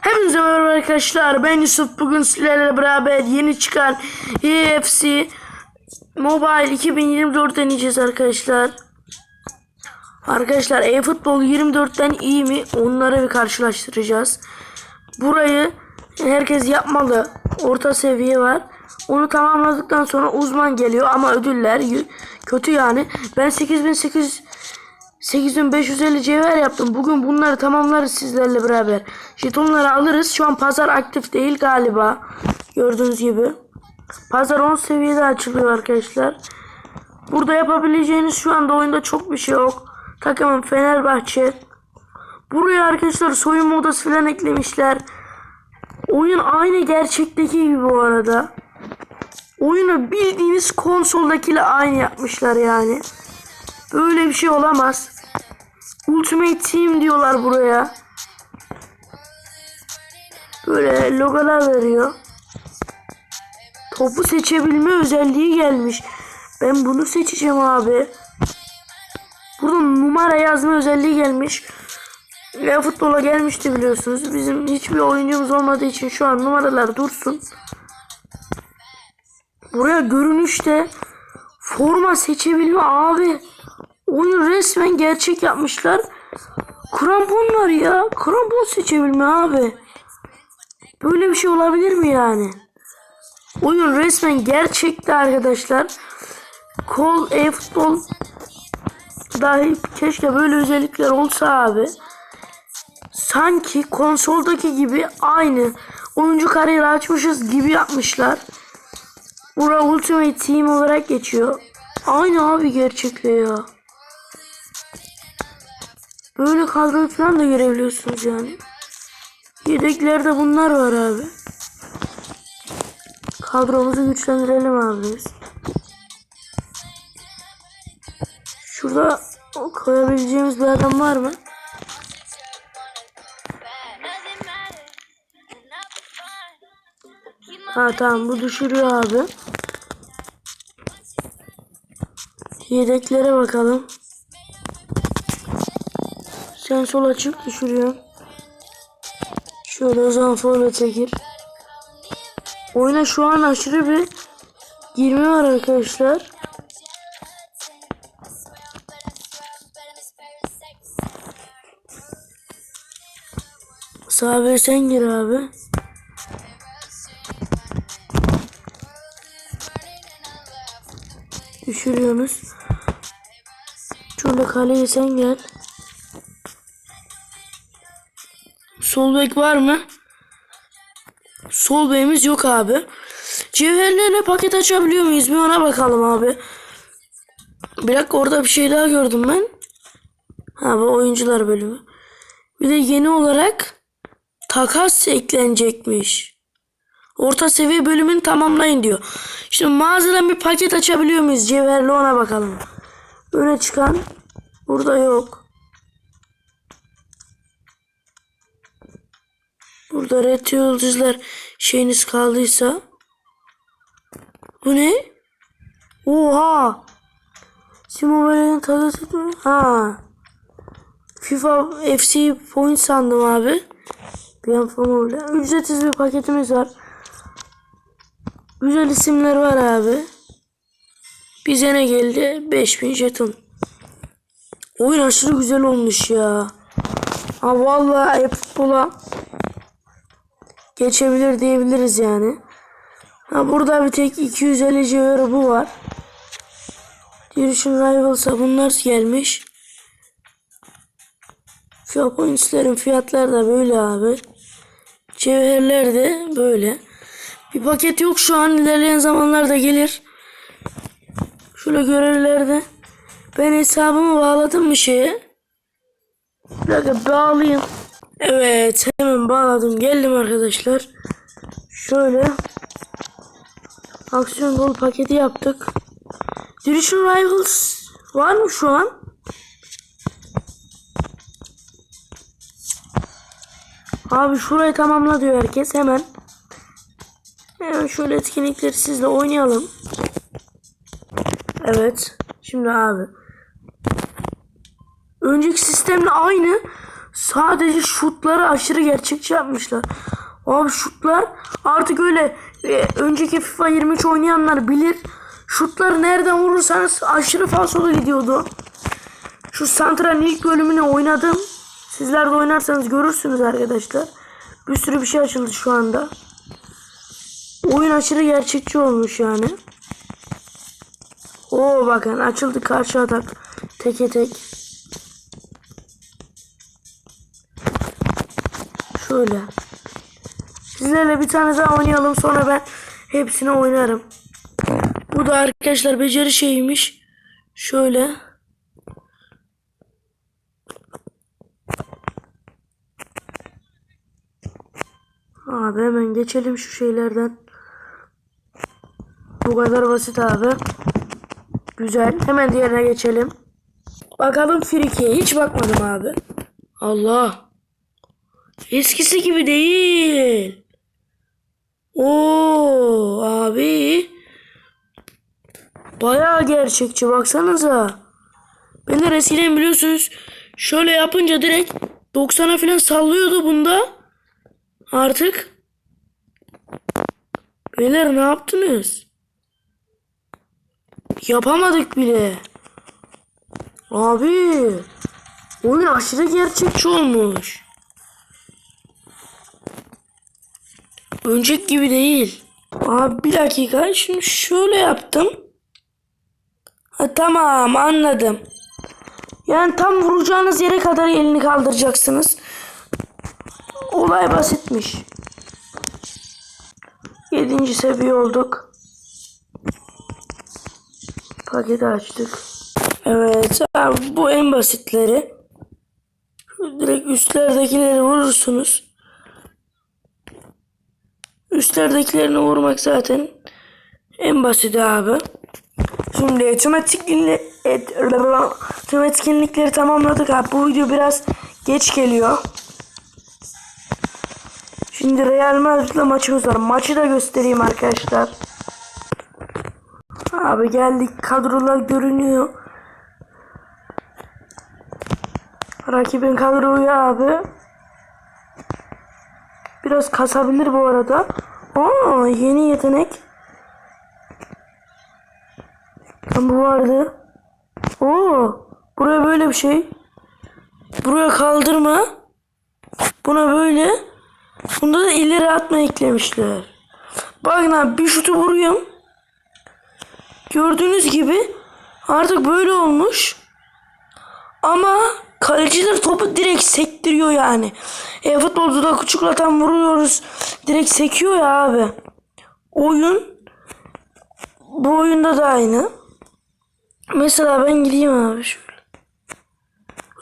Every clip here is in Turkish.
Hepinize merhaba arkadaşlar. Ben Yusuf. Bugün sizlerle beraber yeni çıkan EFC Mobile 2024 deneyeceğiz arkadaşlar. Arkadaşlar eFootball 24'ten iyi mi? Onları bir karşılaştıracağız. Burayı herkes yapmalı. Orta seviye var. Onu tamamladıktan sonra uzman geliyor ama ödüller kötü yani. Ben 8800 8550 cevher yaptım. Bugün bunları tamamlarız sizlerle beraber. Jetonları alırız. Şu an pazar aktif değil galiba. Gördüğünüz gibi. Pazar 10 seviyede açılıyor arkadaşlar. Burada yapabileceğiniz şu anda oyunda çok bir şey yok. Takımım Fenerbahçe. Buraya arkadaşlar soyunma odası falan eklemişler. Oyun aynı gerçekteki gibi bu arada. Oyunu bildiğiniz konsoldakiyle aynı yapmışlar yani. Böyle bir şey olamaz. Ultimate Team diyorlar buraya. Böyle logolar veriyor. Topu seçebilme özelliği gelmiş. Ben bunu seçeceğim abi. Burada numara yazma özelliği gelmiş. Ve futbola gelmişti biliyorsunuz. Bizim hiçbir oyuncumuz olmadığı için şu an numaralar dursun. Buraya görünüşte forma seçebilme abi. Oyun resmen gerçek yapmışlar. Kramponlar ya. Krampon seçebilme abi. Böyle bir şey olabilir mi yani? Oyun resmen gerçekti arkadaşlar. Kol e-futbol dahi keşke böyle özellikler olsa abi. Sanki konsoldaki gibi aynı oyuncu kariyeri açmışız gibi yapmışlar. Bura Ultimate Team olarak geçiyor. Aynı abi gerçekle ya. Böyle kadro falan da görebiliyorsunuz yani. Yedeklerde bunlar var abi. Kadromuzu güçlendirelim abi biz. Şurada koyabileceğimiz bir adam var mı? Ha tamam bu düşürüyor abi. Yedeklere bakalım. Sen sola çık düşürüyorsun. Şöyle o zaman forvete gir. Oyuna şu an aşırı bir girme var arkadaşlar. Sağa sen gir abi. Düşürüyorsunuz. Şöyle kaleye sen gel. Sol bek var mı? Sol bekimiz yok abi. Cevherlerle paket açabiliyor muyuz? Bir ona bakalım abi. Bir dakika orada bir şey daha gördüm ben. Ha bu oyuncular bölümü. Bir de yeni olarak takas eklenecekmiş. Orta seviye bölümünü tamamlayın diyor. Şimdi mağazadan bir paket açabiliyor muyuz? Cevherli ona bakalım. Öne çıkan burada yok. Burada red yıldızlar şeyiniz kaldıysa. Bu ne? Oha! Simobile'nin tadı Ha. FIFA FC point sandım abi. Bir an formula. Ücretsiz bir paketimiz var. Güzel isimler var abi. Bize ne geldi? 5000 jeton. Oyun aşırı güzel olmuş ya. Ha vallahi e-futbola geçebilir diyebiliriz yani. Ha burada bir tek 250 cevher bu var. Division Rivals'a bunlar gelmiş. FIFA Points'lerin fiyatları da böyle abi. Cevherler de böyle. Bir paket yok şu an ilerleyen zamanlarda gelir. Şöyle görevlerde. Ben hesabımı bağladım bir şeye. Bir dakika bağlayayım. Evet bağladım. Geldim arkadaşlar. Şöyle. Aksiyon dolu paketi yaptık. Division Rivals var mı şu an? Abi şurayı tamamla diyor herkes hemen. Hemen şöyle etkinlikleri sizle oynayalım. Evet. Şimdi abi. Önceki sistemle aynı. Sadece şutları aşırı gerçekçi yapmışlar. Abi şutlar artık öyle e, önceki FIFA 23 oynayanlar bilir. Şutları nereden vurursanız aşırı falsolu gidiyordu. Şu Santra'nın ilk bölümünü oynadım. Sizler de oynarsanız görürsünüz arkadaşlar. Bir sürü bir şey açıldı şu anda. Oyun aşırı gerçekçi olmuş yani. Oo bakın açıldı karşı atak. Teke tek. Şöyle. Sizlerle bir tane daha oynayalım sonra ben hepsini oynarım. Bu da arkadaşlar beceri şeymiş. Şöyle. Abi hemen geçelim şu şeylerden. Bu kadar basit abi. Güzel. Hemen diğerine geçelim. Bakalım Friki'ye. Hiç bakmadım abi. Allah. Eskisi gibi değil. Oo abi. Bayağı gerçekçi baksanıza. Beyler eskiden biliyorsunuz şöyle yapınca direkt 90'a falan sallıyordu bunda. Artık. Beyler ne yaptınız? Yapamadık bile. Abi. Oyun aşırı gerçekçi olmuş. Önceki gibi değil. Abi bir dakika. Şimdi şöyle yaptım. Ha, tamam anladım. Yani tam vuracağınız yere kadar elini kaldıracaksınız. Olay basitmiş. Yedinci seviye olduk. Paketi açtık. Evet abi bu en basitleri. Direkt üstlerdekileri vurursunuz. Üstlerdekilerini vurmak zaten en basiti abi. Şimdi tüm etkinlikleri, et, tüm etkinlikleri tamamladık abi. Bu video biraz geç geliyor. Şimdi Real Madrid'le maçımız var. Maçı da göstereyim arkadaşlar. Abi geldik. Kadrolar görünüyor. Rakibin kadroyu abi. Biraz kasabilir bu arada. Aa yeni yetenek. Bu vardı. Oo buraya böyle bir şey. Buraya kaldırma. Buna böyle. Bunda da ileri atma eklemişler. Bakın abi bir şutu vuruyorum. Gördüğünüz gibi artık böyle olmuş. Ama kaleciler topu direkt sektiriyor yani. E, futbolda da küçüklatan vuruyoruz. Direkt sekiyor ya abi. Oyun bu oyunda da aynı. Mesela ben gideyim abi şöyle.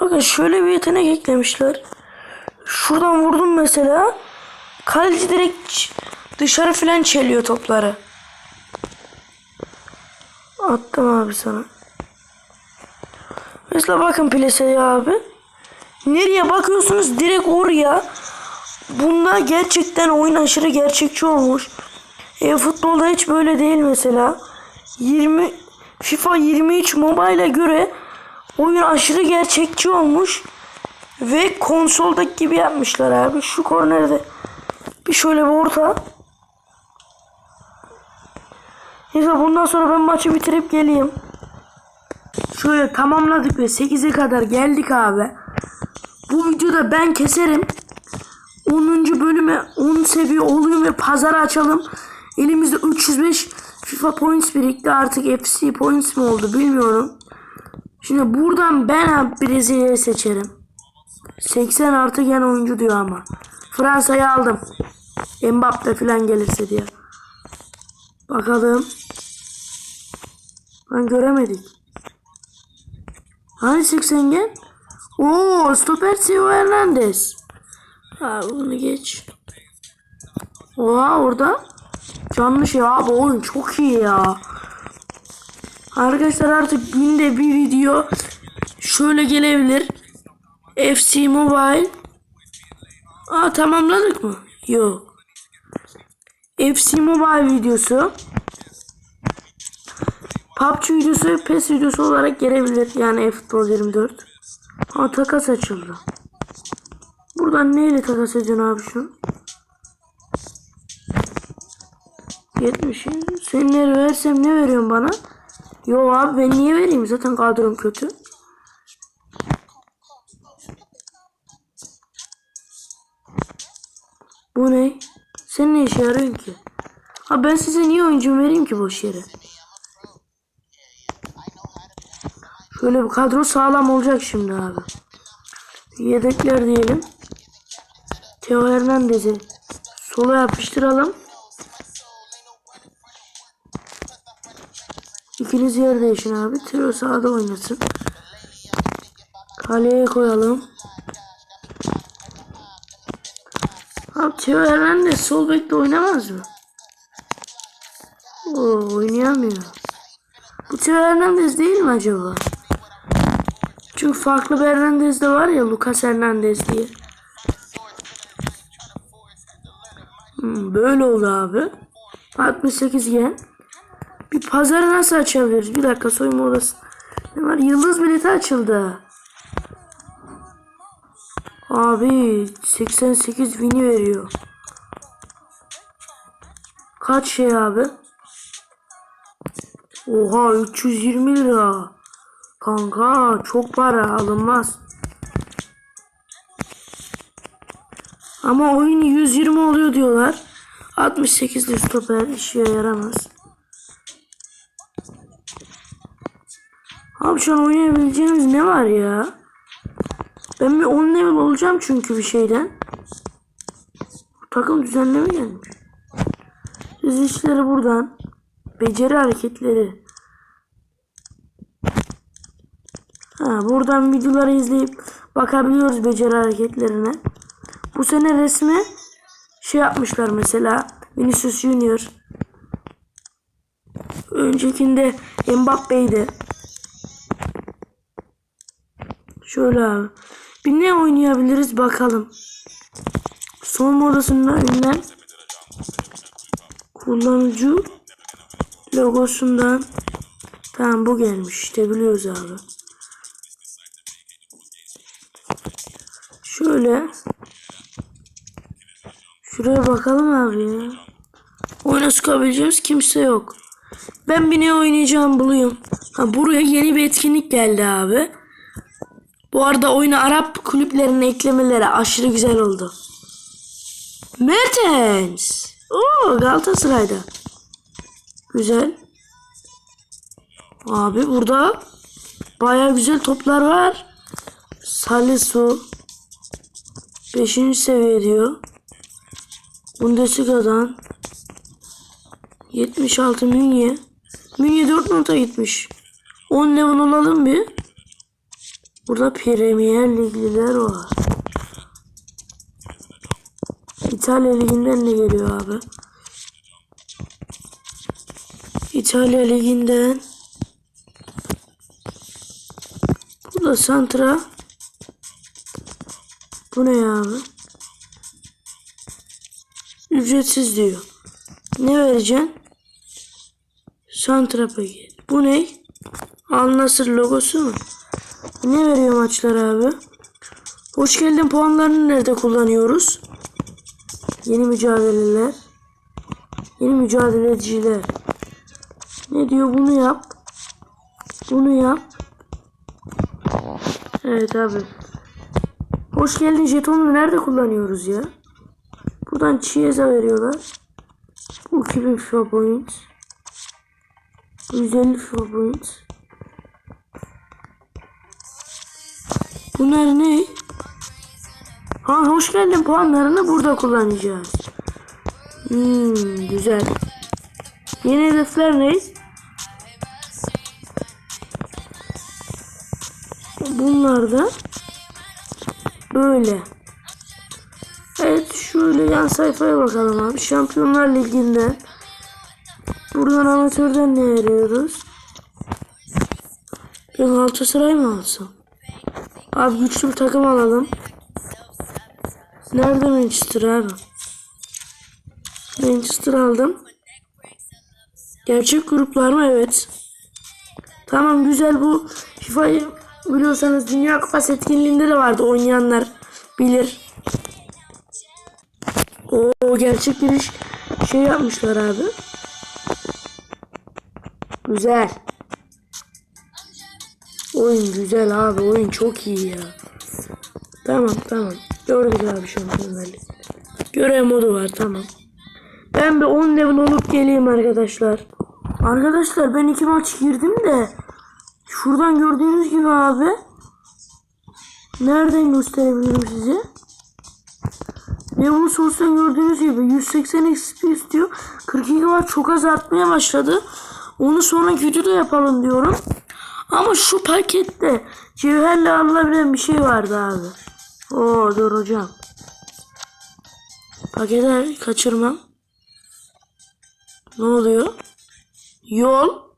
Bakın şöyle bir yetenek eklemişler. Şuradan vurdum mesela. Kaleci direkt dışarı falan çeliyor topları. Attım abi sana. Mesela bakın plaseye abi. Nereye bakıyorsunuz direkt oraya. Bunda gerçekten oyun aşırı gerçekçi olmuş. E, futbolda hiç böyle değil mesela. 20 FIFA 23 Mobile'e göre oyun aşırı gerçekçi olmuş. Ve konsoldaki gibi yapmışlar abi. Şu kornerde bir şöyle bir orta. Neyse bundan sonra ben maçı bitirip geleyim. Şöyle tamamladık ve 8'e kadar geldik abi. Bu videoda ben keserim. 10. bölüme 10 seviye olayım ve pazara açalım. Elimizde 305 FIFA points birikti. Artık FC points mi oldu bilmiyorum. Şimdi buradan ben Brezilya'yı seçerim. 80 artı gen oyuncu diyor ama. Fransa'yı aldım. Mbappe falan gelirse diye. Bakalım. Ben göremedik. Hani 80 gen? Oo, stoper Theo Hernandez. Ha bunu geç. Oha orada. Canlı şey abi oyun çok iyi ya. Arkadaşlar artık günde bir video şöyle gelebilir. FC Mobile. Aa tamamladık mı? Yok. FC Mobile videosu. PUBG videosu PES videosu olarak gelebilir. Yani futbol 24. Aa takas açıldı. Buradan neyle takas ediyorsun abi şunu? 70. Senleri versem ne veriyorsun bana? Yo abi ben niye vereyim? Zaten kadrom kötü. Bu ne? Sen ne işe yarıyorsun ki? Ha ben size niye oyuncu vereyim ki boş yere? Şöyle bir kadro sağlam olacak şimdi abi. Yedekler diyelim. Teo Hernandez'i sola yapıştıralım. İkiniz yer değişin abi. Teo sağda oynasın. Kaleye koyalım. Abi Teo Hernandez sol bekte oynamaz mı? Oo, oynayamıyor. Bu Teo Hernandez değil mi acaba? Çünkü farklı bir Hernandez de var ya Lucas Hernandez diye. Hmm, böyle oldu abi. 68 gen. Bir pazarı nasıl açabiliriz? Bir dakika soyunma odası. Ne var? Yıldız bileti açıldı. Abi 88 vini veriyor. Kaç şey abi? Oha 320 lira. Kanka çok para alınmaz. Ama oyun 120 oluyor diyorlar. 68'li stoper işe yaramaz. Abi şu an oynayabileceğimiz ne var ya? Ben bir 10 level olacağım çünkü bir şeyden. Takım düzenleme gelmiş. Düz işleri buradan. Beceri hareketleri. Buradan videoları izleyip bakabiliyoruz beceri hareketlerine. Bu sene resmi şey yapmışlar mesela Vinicius Junior. Öncekinde Mbappe'ydi. Şöyle abi. Bir ne oynayabiliriz bakalım. Son modasında ünlem kullanıcı logosundan tamam bu gelmiş işte biliyoruz abi. Şöyle şuraya bakalım abi ya. Oyuna sıkabileceğimiz kimse yok. Ben bir ne oynayacağım bulayım. Ha buraya yeni bir etkinlik geldi abi. Bu arada oyuna Arap kulüplerinin eklemeleri aşırı güzel oldu. Mertens. Oo Galatasaray'da. Güzel. Abi burada baya güzel toplar var. Salisu 5. seviye diyor. Bundesliga'dan 76 Münye. Münye 4 nota gitmiş. 10 level olalım bir. Burada Premier Ligliler var. İtalya Ligi'nden ne geliyor abi? İtalya Ligi'nden Burada Santra Bu ne abi? Ücretsiz diyor. Ne vereceksin? Santra paket. Bu ne? Al logosu mu? Ne veriyor maçlar abi? Hoş geldin puanlarını nerede kullanıyoruz? Yeni mücadeleler. Yeni mücadeleciler. Ne diyor bunu yap. Bunu yap. Evet abi. Hoş geldin jetonunu nerede kullanıyoruz ya? Buradan Chiesa veriyorlar. Bu 2000 FIFA point. 150 FIFA point. Bunlar ne? Ha hoş geldin puanlarını burada kullanacağız. Hmm, güzel. Yeni hedefler ne? Bunlar da böyle. Evet şöyle yan sayfaya bakalım abi. Şampiyonlar Ligi'nde buradan amatörden ne veriyoruz? Ben Galatasaray mı alsam? Abi güçlü bir takım alalım. Nerede Manchester abi? Manchester aldım. Gerçek gruplar mı? Evet. Tamam güzel bu FIFA'yı biliyorsanız Dünya Kupası etkinliğinde de vardı oynayanlar bilir. Oo gerçek bir iş şey yapmışlar abi. Güzel. Oyun güzel abi. Oyun çok iyi ya. Tamam tamam. Gördük abi şampiyonları. Görev modu var tamam. Ben bir 10 level olup geleyim arkadaşlar. Arkadaşlar ben iki maç girdim de şuradan gördüğünüz gibi abi nereden gösterebilirim size? Level sonuçtan gördüğünüz gibi 180 XP istiyor. 42 var çok az artmaya başladı. Onu sonra videoda yapalım diyorum. Ama şu pakette cevherle alınabilen bir şey vardı abi. Oo dur hocam. Paketi kaçırmam. Ne oluyor? Yol.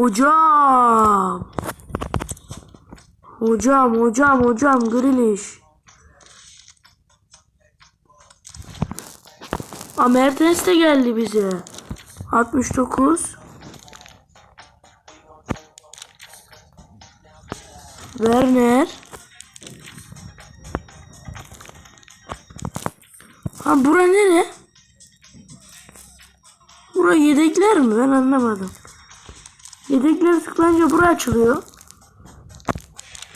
Hocam. Hocam hocam hocam Grilish. Aa Mertens de geldi bize. 69. Werner. Ha bura nere? Bura yedekler mi? Ben anlamadım. Yedekleri tıklayınca bura açılıyor.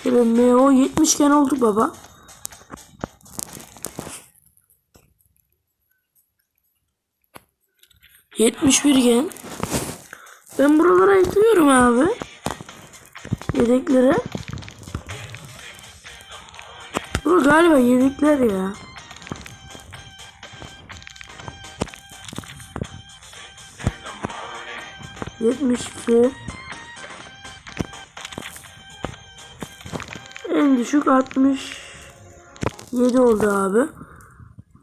Şöyle MO 70 gen oldu baba. Yetmiş bir gen. Ben buralara ekliyorum abi. Yedeklere. Bu galiba yedekler ya. Yetmiş iki. En düşük 67 oldu abi.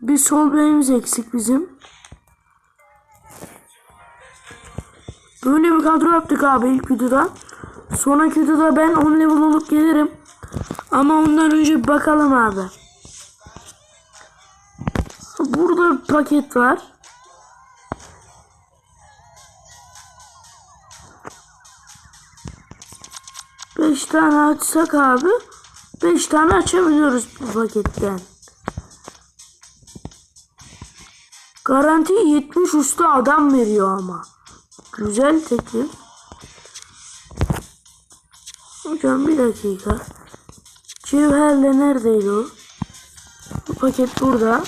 Bir sol beyimiz eksik bizim. Böyle bir kadro yaptık abi ilk videoda. Sonraki videoda ben 10 level olup gelirim. Ama ondan önce bakalım abi. Burada paket var. Tane açsak abi. Beş tane açabiliyoruz bu paketten. Garanti 70 üstü adam veriyor ama. Güzel teklif. Hocam bir dakika. Cevherle neredeydi o? Bu paket burada.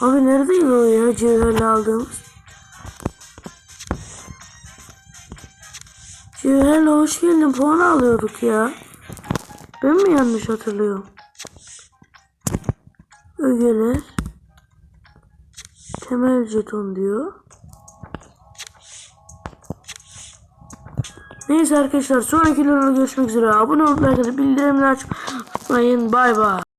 Abi neredeydi o ya cevherle aldığımız? Cevherle hoş geldin puan alıyorduk ya. Ben mi yanlış hatırlıyorum? Ögeler. Temel jeton diyor. Neyse arkadaşlar sonraki videoda görüşmek üzere. Abone olmayı, bildirimleri açmayı unutmayın. Bay bay.